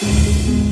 Música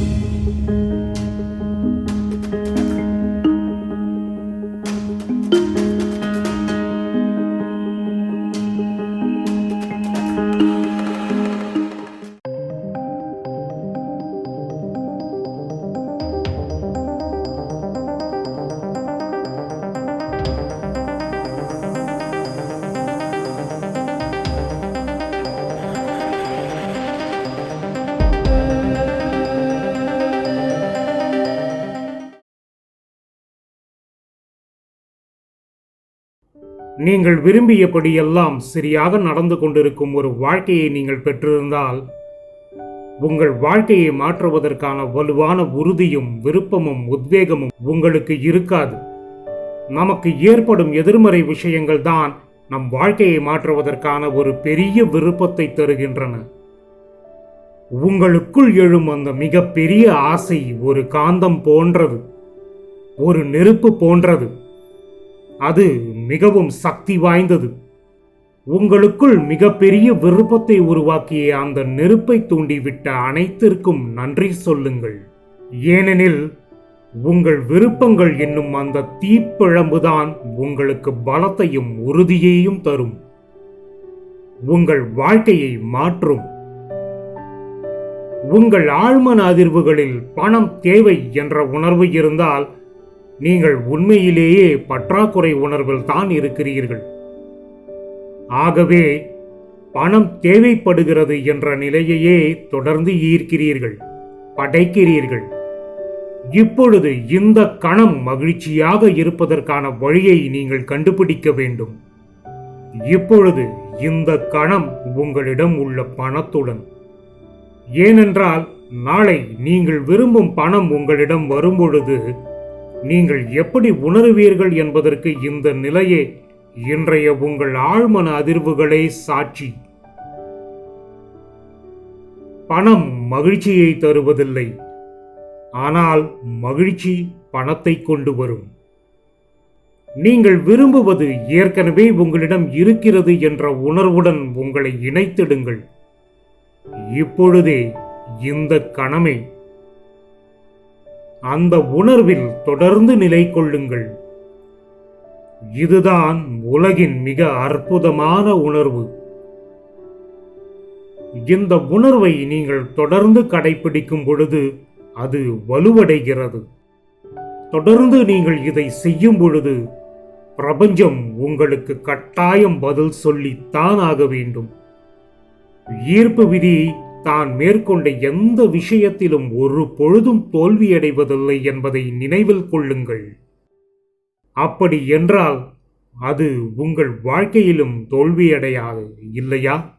நீங்கள் விரும்பியபடியெல்லாம் சரியாக நடந்து கொண்டிருக்கும் ஒரு வாழ்க்கையை நீங்கள் பெற்றிருந்தால் உங்கள் வாழ்க்கையை மாற்றுவதற்கான வலுவான உறுதியும் விருப்பமும் உத்வேகமும் உங்களுக்கு இருக்காது. நமக்கு ஏற்படும் எதிர்மறை விஷயங்கள் தான் நம் வாழ்க்கையை மாற்றுவதற்கான ஒரு பெரிய விருப்பத்தை தருகின்றன. உங்களுக்குள் எழும் அந்த மிகப்பெரிய ஆசை ஒரு காந்தம் போன்றது ஒரு நெருப்பு போன்றது. அது மிகவும் சக்தி வாய்ந்தது. உங்களுக்குள் மிகப்பெரிய விருப்பத்தை உருவாக்கிய அந்த நெருப்பை தூண்டிவிட்ட அனைத்திற்கும் நன்றி சொல்லுங்கள். ஏனெனில் உங்கள் விருப்பங்கள் என்னும் அந்த தீப்பிழம்புதான் உங்களுக்கு பலத்தையும் உறுதியையும் தரும். உங்கள் வாழ்க்கையை மாற்றும். உங்கள் ஆழ்மன அதிர்வுகளில் பணம் தேவை என்ற உணர்வு இருந்தால் நீங்கள் உண்மையிலேயே பற்றாக்குறை உணர்வில் தான் இருக்கிறீர்கள். ஆகவே பணம் தேவைப்படுகிறது என்ற நிலையையே தொடர்ந்து ஈர்க்கிறீர்கள் படைக்கிறீர்கள். இப்பொழுது இந்த கணம் மகிழ்ச்சியாக இருப்பதற்கான வழியை நீங்கள் கண்டுபிடிக்க வேண்டும். இப்பொழுது இந்த கணம் உங்களிடம் உள்ள பணத்துடன். ஏனென்றால் நாளை நீங்கள் விரும்பும் பணம் உங்களிடம் வரும்பொழுது நீங்கள் எப்படி உணருவீர்கள் என்பதற்கு இந்த நிலையே இன்றைய உங்கள் ஆழ்மன அதிர்வுகளே சாட்சி. பணம் மகிழ்ச்சியை தருவதில்லை. ஆனால் மகிழ்ச்சி பணத்தை கொண்டு வரும். நீங்கள் விரும்புவது ஏற்கனவே உங்களிடம் இருக்கிறது என்ற உணர்வுடன் உங்களை இணைத்திடுங்கள். இப்பொழுதே இந்த கணமே அந்த உணர்வில் தொடர்ந்து நிலை கொள்ளுங்கள் இதுதான் உலகின் மிக அற்புதமான உணர்வு. இந்த உணர்வை நீங்கள் தொடர்ந்து கடைபிடிக்கும் பொழுது அது வலுவடைகிறது. தொடர்ந்து நீங்கள் இதை செய்யும் பொழுது பிரபஞ்சம் உங்களுக்கு கட்டாயம் பதில் சொல்லித்தான் ஆக வேண்டும். ஈர்ப்பு விதி தான் மேற்கொண்ட எந்த விஷயத்திலும் ஒரு பொழுதும் தோல்வியடைவதில்லை என்பதை நினைவில் கொள்ளுங்கள். அப்படி என்றால் அது உங்கள் வாழ்க்கையிலும் தோல்வியடையாது இல்லையா?